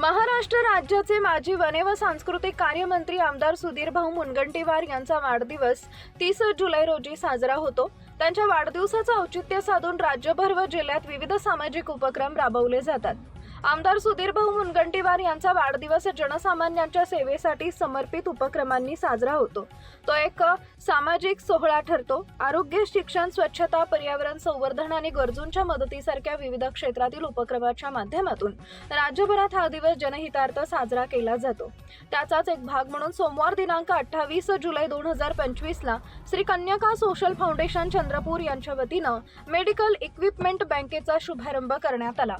महाराष्ट्र राज्याचे माजी वने व सांस्कृतिक कार्यमंत्री आमदार सुधीर भाऊ मुनगंटीवार यांचा वाढदिवस तीस जुलै रोजी साजरा होतो. त्यांच्या वाढदिवसाचं औचित्य साधून राज्यभर व जिल्ह्यात विविध सामाजिक उपक्रम राबवले जातात. आमदार सुधीर भाऊ मुनगंटीवार यांचा वाढदिवस जनसामान्यांच्या सेवेसाठी समर्पित उपक्रमांनी साजरा होतो. तो एक सामाजिक सोहळा ठरतो. आरोग्य शिक्षण स्वच्छता पर्यावरण संवर्धन आणि गरजूंच्या मदतीसारख्या विविध क्षेत्रातील उपक्रमाच्या माध्यमातून राज्यभरात हा दिवस जनहितार्थ साजरा केला जातो. त्याचाच एक भाग म्हणून सोमवार दिनांक अठ्ठावीस जुलै दोन हजार पंचवीसला श्री कन्यका सोशल फाउंडेशन चंद्रपूर यांच्या वतीनं मेडिकल इक्विपमेंट बँकेचा शुभारंभ करण्यात आला.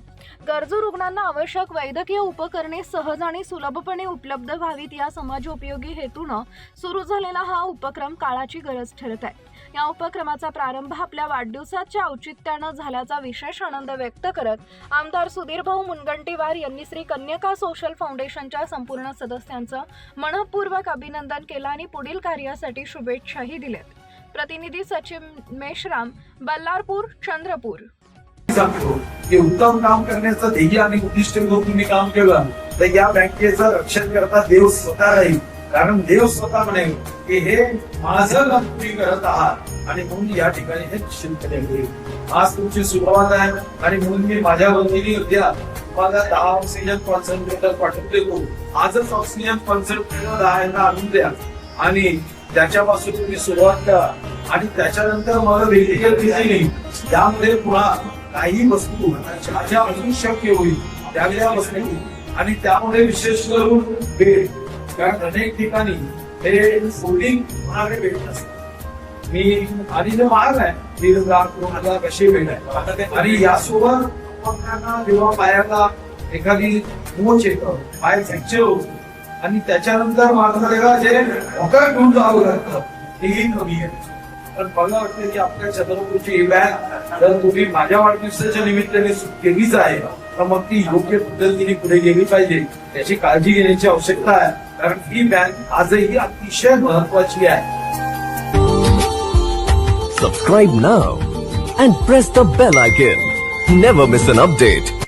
गरजू रुग्णांना आवश्यक वैद्यकीय उपकरणे सहज आणि सुलभपणे उपलब्ध व्हावीत या समाजोपयोगी हेतूनं सुरू झालेला हा उपक्रम काळाची गरज ठरत आहे. या उपक्रमाचा प्रारंभ आपल्या वाढदिवसाच्या औचित्यानं झाल्याचा विशेष आनंद व्यक्त करत आमदार सुधीर भाऊ मुनगंटीवार यांनी श्री कन्यका सोशल फाउंडेशनच्या संपूर्ण सदस्यांचं मनपूर्वक अभिनंदन केलं आणि पुढील कार्यासाठी शुभेच्छाही दिल्यात. प्रतिनिधी सचिन मेश्राम बल्लारपूर चंद्रपूर. सांगतो की उत्तम काम करण्याचं ध्येय आणि उद्दिष्ट घेऊन तुम्ही काम केलं तर या बँकेचं रक्षण करता देव स्वतः राहील. कारण देव स्वतः म्हणेल की हे माझं काम तुम्ही करत आहात आणि म्हणून या ठिकाणी हे निश्चित केले आज तुमची सुरुवात आहे आणि म्हणून मी माझ्या वतीने उद्या तुम्हाला दहा ऑक्सिजन कॉन्सन्ट्रेटर पाठवून देतो. आजच ऑक्सिजन कॉन्सन्ट्रेटर दहा आणून द्या. आणि त्याच्यापासून तुम्ही सुरुवात करा. आणि त्याच्यानंतर मला वेगवेगळ्या रीतीने यामध्ये पुन्हा काही वस्तू ज्या ज्या अजून शक्य होईल त्यावेळेला वस्तू. आणि त्यामुळे विशेष करून बेड कारण अनेक ठिकाणी हे फोल्डिंग महागडे भेट नसतात मी आधी जे महाग आहे दीड हजार दोन हजार कसे बेड आहे. आणि यासोबत जेव्हा पायाला एखादी मोच येतं पाय फ्रॅक्चर होतो. आणि त्याच्यानंतर माझ्या जे होकार घेऊन जावं लागतं तेही कमी आहे. तर मला वाटतं की आपल्या चंद्रपूरची ही बॅग जर तुम्ही माझ्या वाढदिवसाच्या निमित्ताने केलीच आहे तर मग ती योग्य पद्धतीने पुढे गेली पाहिजे त्याची काळजी घेण्याची आवश्यकता आहे कारण ही बॅग आजही अतिशय महत्वाची आहे Subscribe now and press the bell icon. Never miss an update.